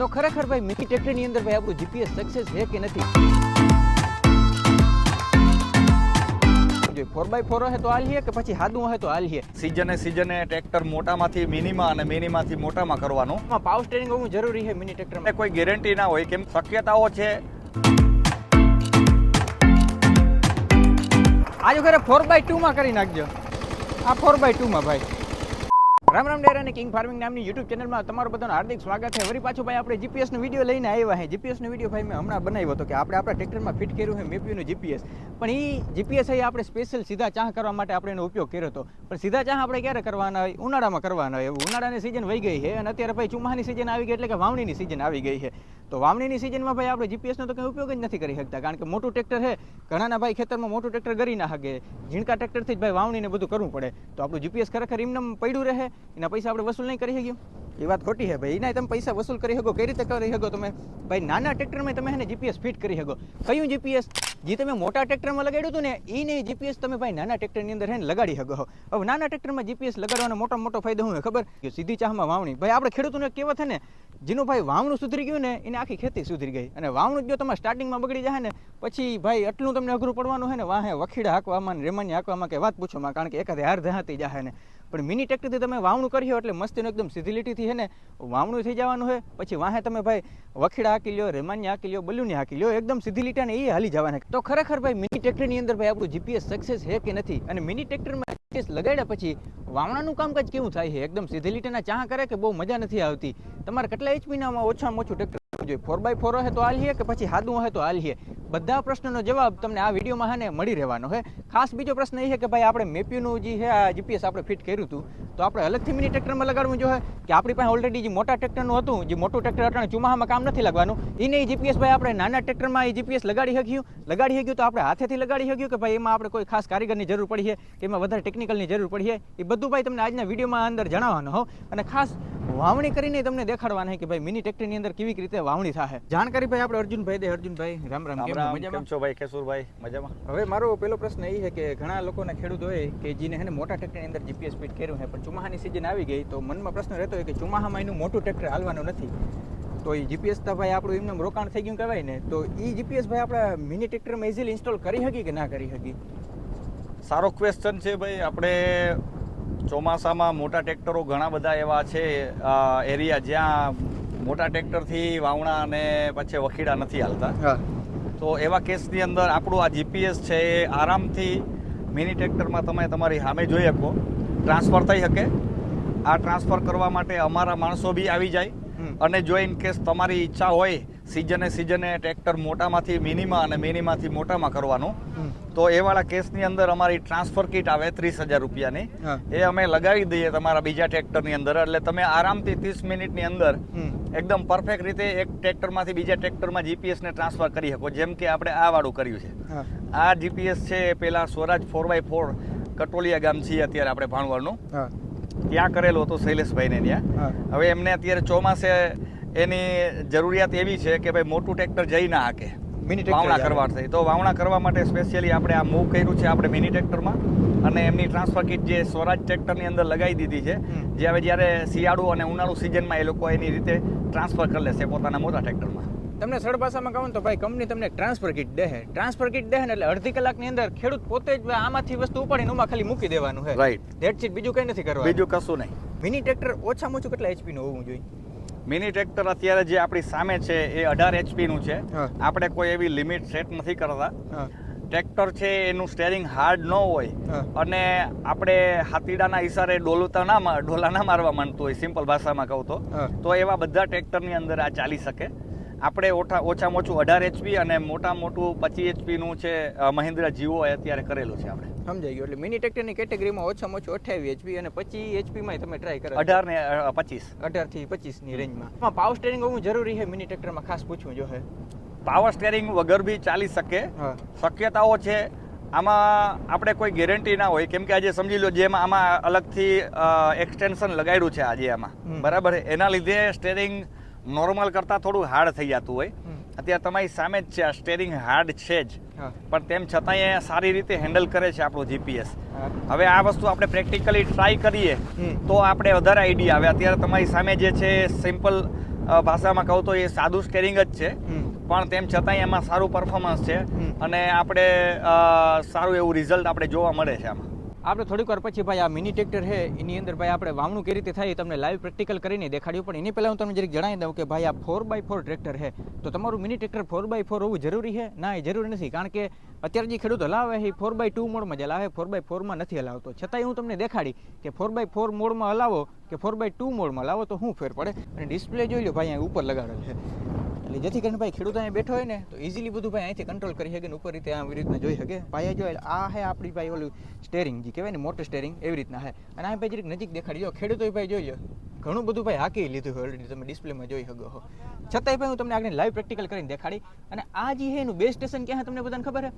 તો ખરેખર ભાઈ મિની ટ્રેક્ટરની અંદર ભાઈ આપણું જીપીએસ સક્સેસ છે કે નથી? ફોર બાય ફોર હે તો આલીએ કે પછી હાદું હે તો હે સિઝને સિઝને ટ્રેક્ટર મોટામાંથી મિનીમાં અને મિનીમાંથી મોટામાં કરવાનું. પાવર સ્ટેરિંગ હોવું જરૂરી છે મિની ટ્રેક્ટરમાં કોઈ ગેરંટી ના હોય કેમ? શક્યતાઓ છે. આજે ખરે ફોર બાય ટુમાં કરી નાખજો. આ ફોર બાય ટુમાં ભાઈ. રામ રામ ડેર અને કિંગ ફાર્મિંગ નામની યુટ્યુબ ચેનલમાં તમારું બધાનું હાર્દિક સ્વાગત છે. વળી પાછું ભાઈ આપણે જીપીએસનો વીડિયો લઈને આવ્યા છે જીપીએસનો વીડિયો ભાઈ મેં હમણાં બનાવ્યો હતો કે આપણે આપણા ટ્રેક્ટરમાં ફિટ કર્યું છે મેપ્યુનું જીપીએસ પણ એ જીપીએસ એ આપણે સ્પેશિયલ સીધા ચાહ કરવા માટે આપણે એનો ઉપયોગ કર્યો હતો. પણ સીધા ચાહ આપણે ક્યારે કરવાના હોય? ઉનાળામાં કરવાના હોય. ઉનાળાની સિઝન વહી ગઈ છે અને અત્યારે ભાઈ ચુમાની સિઝન આવી ગઈ એટલે કે વાવણીની સિઝન આવી ગઈ છે. તો વાવણીની સિઝનમાં ભાઈ આપણે જીપીએસનો તો કંઈ ઉપયોગ જ નથી કરી શકતા, કારણ કે મોટું ટ્રેક્ટર છે, ઘણાના ભાઈ ખેતરમાં મોટું ટ્રેક્ટર કરી ના શકે ઝીણકા ટ્રેક્ટરથી જ ભાઈ વાવણીને બધું કરવું પડે. તો આપણું જીપીએસ ખરેખર એમનેમ પડ્યું રહે, એના પૈસા આપણે વસૂલ નહીં કરી શકીએ. એ વાત ખોટી છે ભાઈ. એના તમે પૈસા વસૂલ કરી શકો, કઈ રીતે કરી શકો તમે? ભાઈ, નાના ટ્રેક્ટરમાં તમે એને જીપીએસ ફિટ કરી શકો. કયું જીપીએસ જે તમે મોટા ટ્રેક્ટરમાં લગાડ્યું હતું ને એ નહીં જીપીએસ તમે ભાઈ નાના ટ્રેક્ટરની અંદર એને લગાડી શકો. હવે નાના ટ્રેક્ટરમાં જીપીએસ લગાડવાનો મોટો મોટો ફાયદો હું ખબર? સીધી ચાહમાં વાવણી. ભાઈ, આપણે ખેડૂતોને કહેવત છે ને જેનું ભાઈ વાવણું સુધરી ગયું ને, એને આખી ખેતી સુધરી ગઈ. અને વાવણું જો તમારે સ્ટાર્ટિંગમાં બગડી જાય ને, પછી ભાઈ એટલું તમને અઘરું પડવાનું હોય ને, વાહે વખીડા હાંકવામાં રેમાની હાંકવામાં કે વાત પૂછવામાં કારણ કે એકાદે હાર ધહાતી જાય ને. પણ મિની ટ્રેક્ટરથી તમે વાવણું કર્યો એટલે મસ્તીનું એકદમ સીધી લીટીથી છે ને, વાવણું થઈ જવાનું હોય, પછી વાહે તમે ભાઈ વખીડા હાકી લ્યો, રેમાની હાકી લ્યો બલૂની હાકી લ્યો, એકદમ સીધી લીટાને એ હાલી જવાના. તો ખરેખર ભાઈ મિની ટ્રેક્ટરની અંદર ભાઈ આપણું જીપીએસ સક્સેસ છે કે નથી? અને મિની ટ્રેક્ટરમાં જીપીએસ લગાડ્યા પછી વાવણાનું કામકાજ કેવું થાય છે? એકદમ સીધી લીટીના ચાહ કરે કે બહુ મજા નથી આવતી? તમારે કેટલા એચપીના ઓછામાં ઓછું ટ્રેક્ટર જોઈએ? ફોર બાય ફોર હોય તો હાલ હે કે પછી હાદું હે તો હાલીએ? બધા પ્રશ્નોનો જવાબ તમને આ વિડીયોમાં હે મળી રહેવાનો છે ખાસ બીજો પ્રશ્ન એ છે કે ભાઈ આપણે મેપ્યુનું જે છે, આ જીપીએસ આપણે ફિટ કર્યું હતું, તો આપણે અલગથી મિની ટ્રેક્ટરમાં લગાડવું જોઈએ કે આપણી પાસે ઓલરેડી જે મોટા ટ્રેક્ટરનું હતું, જે મોટું ટ્રેક્ટર અટાણે ચુમાહામાં કામ નથી લાગવાનું એને જીપીએસ ભાઈ આપણે નાના ટ્રેક્ટરમાં એ જીપીએસ લગાડી શક્યું લગાડી શક્યું તો આપણે હાથેથી લગાડી શક્યું કે ભાઈ એમાં આપણે કોઈ ખાસ કારીગરની જરૂર પડી છે, કે એમાં વધારે ટેકનિકલની જરૂર પડી છે, એ બધું ભાઈ તમને આજના વિડીયોમાં અંદર જણાવવાનું હો. અને ખાસ વાવણી કરીને તમને દેખાડવાના કે ભાઈ મિની ટ્રેક્ટરની અંદર કેવી રીતે વાવણી થાય જાણકારી ભાઈ આપણે અર્જુનભાઈ દે. અર્જુનભાઈ રામ રામ રામ કેમ મજામાં? છો ભાઈ? કેશુરભાઈ મજામાં? હવે મારો પેલો પ્રશ્ન એ છે કે ઘણા લોકોના ખેડૂત હોય કે જેને હે ને મોટા ટ્રેક્ટરની અંદર જીપીએસ ફિટ કર્યું છે પણ ચોમાહાની સિઝન આવી ગઈ તો મનમાં પ્રશ્ન રહેતો હોય કે ચોમાહામાં એનું મોટું ટ્રેક્ટર હાલવાનું નથી. તો એ જીપીએસ તો ભાઈ આપણું એમને રોકાણ થઈ ગયું કહેવાય ને તો એ જીપીએસ ભાઈ આપણે મિની ટ્રેક્ટરમાં ઇઝીલી ઇન્સ્ટોલ કરી શકી કે ના કરી શકી સારો ક્વેશ્ચન છે ભાઈ. આપણે ચોમાસામાં મોટા ટ્રેક્ટરો ઘણા બધા એવા છે એરિયા જ્યાં મોટા ટ્રેક્ટરથી વાવણા અને પછી વખીડા નથી હાલતા. તો એવા કેસની અંદર આપણું આ જીપીએસ છે એ આરામથી મિની ટ્રેક્ટરમાં તમે તમારી સામે જોઈ શકો. ટ્રાન્સફર થઈ શકે. આ ટ્રાન્સફર કરવા માટે અમારા માણસો બી આવી જાય. અને જો ઇન કેસ તમારી ઈચ્છા હોય સિઝને સિઝને ટ્રેક્ટર મોટામાંથી મિનીમાં અને મિનીમાંથી મોટામાં કરવાનું તો એ વાળા કેસની અંદર અમારી ટ્રાન્સફર કિટ આવે ત્રીસ હજાર રૂપિયાની. એ અમે લગાવી દઈએ તમારા બીજા ટ્રેક્ટરની અંદર. એટલે તમે આરામથી ત્રીસ મિનિટની અંદર એકદમ પરફેક્ટ રીતે એક ટ્રેક્ટરમાંથી બીજા ટ્રેક્ટરમાં જીપીએસને ટ્રાન્સફર કરી શકો. જેમ કે આપણે આ વાળું કર્યું છે. આ જીપીએસ છે એ પેલા Swaraj four by four Katoliya ગામ છીએ અત્યારે આપણે ભાણવડનું. ત્યાં કરેલું હતું શૈલેષભાઈને ત્યાં. હવે એમને અત્યારે ચોમાસે એની જરૂરિયાત એવી છે કે ભાઈ મોટું ટ્રેક્ટર જઈ ના હાકે. મિની વાવણા કરવા થઈ તો વાવણા કરવા માટે સ્પેશિયલી આપણે આ મૂવ કર્યું છે આપણે મિની ટ્રેક્ટરમાં અને એમની ટ્રાન્સફર કિટ જે સ્વરાજ ટ્રેક્ટરની અંદર લગાવી દીધી છે. જે હવે જ્યારે શિયાળુ અને ઉનાળુ સિઝનમાં એ લોકો એની રીતે ટ્રાન્સફર કરી લેશે પોતાના મોટા ટ્રેક્ટરમાં તમને સરળ ભાષામાં કહું તો ભાઈ કંપની તમને ટ્રાન્સફર કિટ દે ટ્રાન્સફર કિટ દે ને એટલે અડધી કલાકની અંદર ખેડૂત પોતે જ આમાંથી વસ્તુ ઉપાડીને ઉમાં ખાલી મૂકી દેવાનું છે. રાઈટ ધેટ બીજું કંઈ નથી કરવાનું. બીજું કશું નહીં. મિની ટ્રેક્ટર ઓછામાં ઓછું કેટલા એચપીનું નું હોવું જોઈએ? મિની ટ્રેક્ટર અત્યારે જે આપણી સામે છે એ અઢાર એચપીનું છે. આપણે કોઈ એવી લિમિટ સેટ નથી કરતા. ટ્રેક્ટર છે એનું સ્ટેરિંગ હાર્ડ ન હોય અને આપણે હાથીડાના ઈશારે ડોલતા ના ડોલા ના મારવા માંડતું હોય સિમ્પલ ભાષામાં કહું તો. તો એવા બધા ટ્રેક્ટરની અંદર આ ચાલી શકે. આપણે ઓછા ઓછામાં ઓછું અઢાર એચપી અને મોટા મોટું પચીસ એચપીનું છે મહિન્દ્રા જીવો એ અત્યારે કરેલું છે આપણે. સમજાઈ ગયું. એટલે મિની ટ્રેક્ટરની કેટેગરીમાં ઓછામાં ઓછું અઠ્યાવીસ એચપી અને પચીસ એચપીમાં તમે ટ્રાય કરો. અઢાર ને પચીસ. અઢારથી પચીસની રેન્જમાં પાવર સ્ટેરિંગ હોવું જરૂરી છે મિની ટ્રેક્ટરમાં ખાસ પૂછવું જો હે. પાવર સ્ટેરિંગ વગર બી ચાલી શકે. શક્યતાઓ છે. આમાં આપણે કોઈ ગેરંટી ના હોય. કેમ કે આજે સમજી લો જેમ આમાં અલગથી એક્સટેન્શન લગાડ્યું છે આજે આમાં. બરાબર એના લીધે સ્ટેરિંગ નોર્મલ કરતાં થોડું હાર્ડ થઈ જતું હોય. અત્યારે તમારી સામે જ છે આ સ્ટેરિંગ હાર્ડ છે જ. પણ તેમ છતાંય સારી રીતે હેન્ડલ કરે છે આપણું જીપીએસ હવે આ વસ્તુ આપણે પ્રેક્ટિકલી ટ્રાય કરીએ તો આપણે વધારે આઈડિયા આવે. અત્યારે તમારી સામે જે છે સિમ્પલ ભાષામાં કહું તો એ સાદું સ્ટેરિંગ જ છે. પણ તેમ છતાંય એમાં સારું પરફોર્મન્સ છે અને આપણે સારું એવું રિઝલ્ટ આપણે જોવા મળે છે આમાં. આપણે થોડીક વાર પછી ભાઈ આ મિની ટ્રેક્ટર છે, એની અંદર ભાઈ આપણે વાવણું કઈ રીતે થાય એ તમને લાઈવ પ્રેક્ટિકલ કરીને દેખાડ્યું. પણ એની પહેલાં હું તમને જરીક જણાવી દઉં કે ભાઈ આ ફોર બાય ફોર ટ્રેક્ટર છે. તો તમારું mini tractor four by four હોવું જરૂરી છે? ના, એ જરૂરી નથી. કારણ કે અત્યારે જે ખેડૂતો હલાવે એ ફોર બાય ટુ મોડમાં જ લાવે ફોર બાય ફોરમાં નથી હલાવતો. છતાંય હું તમને દેખાડી કે ફોર બાય ફોર મોડમાં હલાવો કે ફોર બાય ટુ મોડમાં લાવો તો શું ફેર પડે. અને ડિસ્પ્લે જોઈ લો ભાઈ, અહીંયા ઉપર લગાડેલ છે. એટલે જેથી કરીને ભાઈ ખેડૂત અહીંયા બેઠો હોય ને, તો ઇઝીલી બધું ભાઈ અહીંથી કંટ્રોલ કરી શકે ને ઉપર રીતે આવી રીતના જોઈ શકે. ભાઈ જો આ હે આપણી ભાઈ ઓલું સ્ટેરિંગ જે કહેવાય ને મોટર સ્ટેરિંગ એવી રીતના હે. અને આ ભાઈ જરીક નજીક દેખાડી, જો ખેડૂતો ભાઈ જોઈ ઘણું બધું ભાઈ હાકી લીધું હોય ઓલરેડી તમે ડિસ્પ્લેમાં જોઈ શકો છો. છતાંય ભાઈ હું તમને આગળ લાઈવ પ્રેક્ટિકલ કરીને દેખાડી, અને આ જે છે એનું બેસ્ટ સ્ટેશન ક્યાં તમને બધાને ખબર છે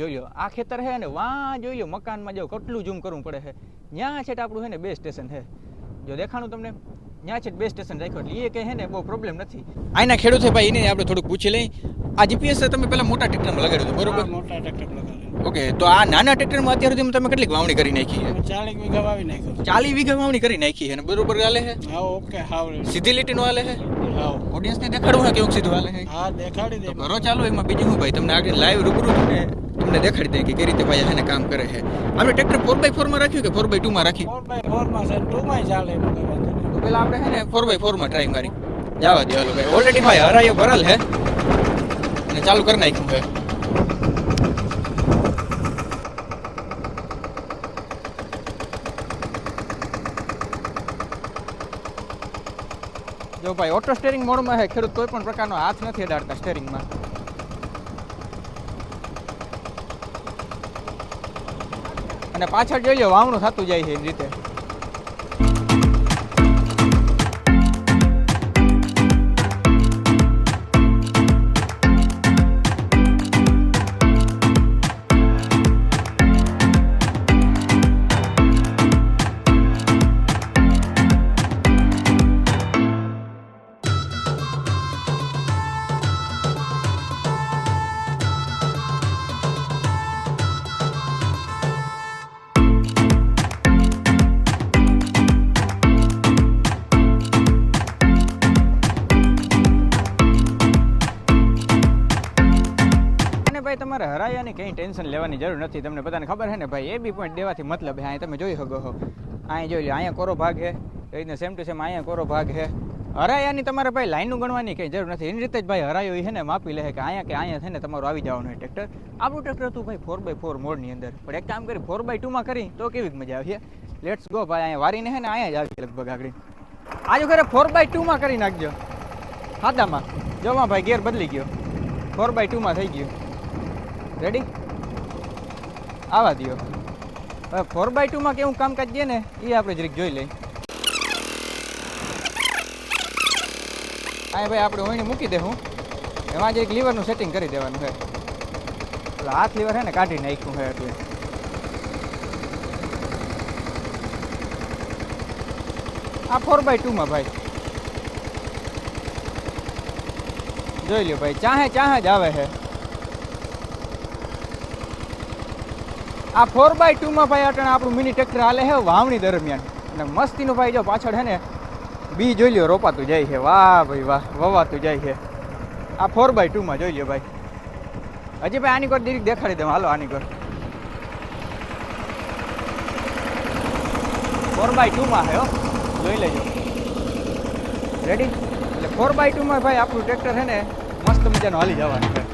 જોઈ આ ખેતર છે અને વાં જોઈ લો મકાનમાં જો કેટલું ઝૂમ કરવું પડે છે ત્યાં છે આપણું છે ને બે સ્ટેશન છે જો દેખાણું તમને? ત્યાં છે બે સ્ટેશન રાખ્યો એટલે એ કહે છે ને બહુ પ્રોબ્લેમ નથી. આના ખેડૂત ભાઈ એને આપણે થોડુંક પૂછી લઈ. આ જીપીએસ તમે પેલા મોટા ટ્રેક્ટરમાં લગાડ્યું હતું બરોબર? મોટા ટ્રેક્ટર લગાડ્યું. ઓકે તો આ નાના ટ્રેક્ટરમાં અત્યાર સુધી તમે કેટલીક વાવણી કરી નાખી છે? ચાલીસ વીઘા વાવી નાખ્યો. ચાલી વીઘા વાવણી કરી નાખી છે અને બરોબર હાલે છે? હા ઓકે હાવ સીધી લીટીનું હાલે છે? હાવ. ઓડિયન્સને દેખાડવું ને કેવું સીધું હાલે છે? હા દેખાડી દે કરો ચાલો એમાં બીજું શું ભાઈ? તમને આગળ લાઈવ રૂબરૂ ને તમને દેખાડી દે કે કઈ રીતે ભાઈ એને કામ કરે છે. આપણે ટ્રેક્ટર ફોર બાય ફોરમાં રાખ્યું કે ફોર બાય ટુમાં રાખ્યું? ફોર બાય ફોરમાં છે ટુ માં ચાલે પેલા આપણે છે ને ફોર બાય ફોરમાં ટ્રાય મારી જવા દે હાલો ભાઈ. ઓલરેડી ભાઈ હરાયો ભરાલ હે. અને ચાલુ કરી નાખ્યું ભાઈ જો ભાઈ ઓટો સ્ટેરિંગ મોડમાં છે ખેડૂત કોઈ પણ પ્રકારનો હાથ નથી અડાડતા સ્ટેરિંગમાં અને પાછળ જોઈ લો વાવણું થતું જાય છે એ રીતે. ભાઈ, તમારે હરાયાની કંઈ ટેન્શન લેવાની જરૂર નથી. તમને બધાને ખબર છે ને ભાઈ એ બી પોઈન્ટ દેવાથી મતલબ હે તમે જોઈ શકો છો. અહીં જોઈ લો, અહીંયા કોરો ભાગ છે. એ રીતના સેમ ટુ સેમ અહીંયા કોરો ભાગ છે. હરાયાની તમારે ભાઈ લાઈનનું ગણવાની કંઈ જરૂર નથી. એની રીતે જ ભાઈ હરાયો છે ને, માપી લે કે અહીંયા કે અહીંયા છે ને તમારું આવી જવાનું હોય ટ્રેક્ટર આપણું ટ્રેક્ટર હતું ભાઈ ફોર બાય ફોર મોડની અંદર. પણ એક કામ કરી ફોર બાય ટુમાં કરી, તો કેવી મજા આવશે લેટ્સ ગો ભાઈ, અહીંયા વારીને છે ને, અહીંયા જ આવી લગભગ આગળ. આજે ખરે ફોર બાય ટુમાં કરી નાખજો. હાદામાં જોમાં ભાઈ ગેર બદલી ગયો. ફોર બાય ટુમાં થઈ ગયું. રેડી આવા દો હવે ફોર બાય ટુમાં કેવું કામકાજ છે ને એ આપણે જરીક જોઈ લઈએ. હા ભાઈ, આપણે ઓઈની મૂકી દેવું એમાં જરીક લીવરનું સેટિંગ કરી દેવાનું છે. એટલે હાથ લીવર છે ને, કાઢી નાખ્યું છે એટલે. આ ફોર બાય ટુમાં ભાઈ. જોઈ લ્યો ભાઈ, ચાહે ચાહે જ આવે છે. આ ફોર બાય ટુમાં ભાઈ અટાણે આપણું મિની ટ્રેક્ટર હાલે છે વાવણી દરમિયાન. અને મસ્તીનું ભાઈ જો પાછળ છે ને, બી જોઈ લ્યો, રોપાતું જાય છે. વાહ ભાઈ વાહ, વવાતું જાય છે. આ ફોર બાય ટુમાં જોઈ લ્યો ભાઈ. હજી ભાઈ આની કોર દીરીક દેખાડી દઉં હાલો આની કોર. ફોર બાય ટુમાં હો જોઈ લેજો. રેડી એટલે ફોર બાય ટુમાં ભાઈ આપણું ટ્રેક્ટર છે ને, મસ્ત મજાનું હાલી જવાનું છે.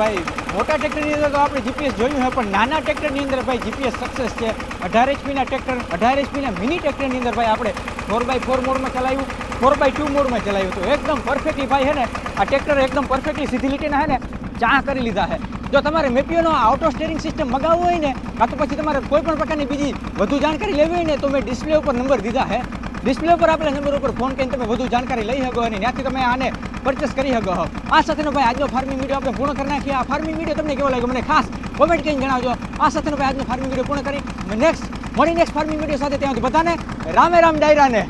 ભાઈ, મોટા ટ્રેક્ટરની અંદર તો આપણે જીપીએસ જોયું હોય પણ નાના ટ્રેક્ટરની અંદર ભાઈ જીપીએસ સક્સેસ છે. અઢાર એચપીના ટ્રેક્ટર, અઢાર એચપીના મિની ટ્રેક્ટરની અંદર ભાઈ આપણે ફોર બાય ફોર મોડમાં ચલાવ્યું ફોર બાય ટુ મોડમાં ચલાવ્યું. તો એકદમ પરફેક્ટલી ભાઈ હે ને, આ ટ્રેક્ટર એકદમ પરફેક્ટલી સીધી લીટીના હે ને, ચા કરી લીધા છે જો તમારે મેપિયોનો ઓટો સ્ટેરિંગ સિસ્ટમ મગાવવું હોય ને, કાં તો પછી તમારે કોઈ પણ પ્રકારની બીજી વધુ જાણકારી લેવી હોય ને, તો મેં ડિસ્પ્લે ઉપર નંબર દીધા છે ડિસ્પ્લે ઉપર આપેલા નંબર ઉપર ફોન કરીને તમે વધુ જાણકારી લઈ શકો અને ત્યાંથી તમે આને પરચેસ કરી શકો. છો આ સાથેનો ભાઈ આજનો ફાર્મિંગ વીડિયો આપણે પૂર્ણ કરી નાખીએ. આ ફાર્મિંગ વીડિયો તમને કેવો લાગ્યો? મને ખાસ કોમેન્ટ કરીને જણાવજો. આ સાથેનો ભાઈ આજનો ફાર્મિંગ વીડિયો પૂર્ણ કરી. નેક્સ્ટ મળી નેક્સ્ટ ફાર્મિંગ વીડિયો સાથે ત્યાં બધાને રામે રામ ડાયરાને.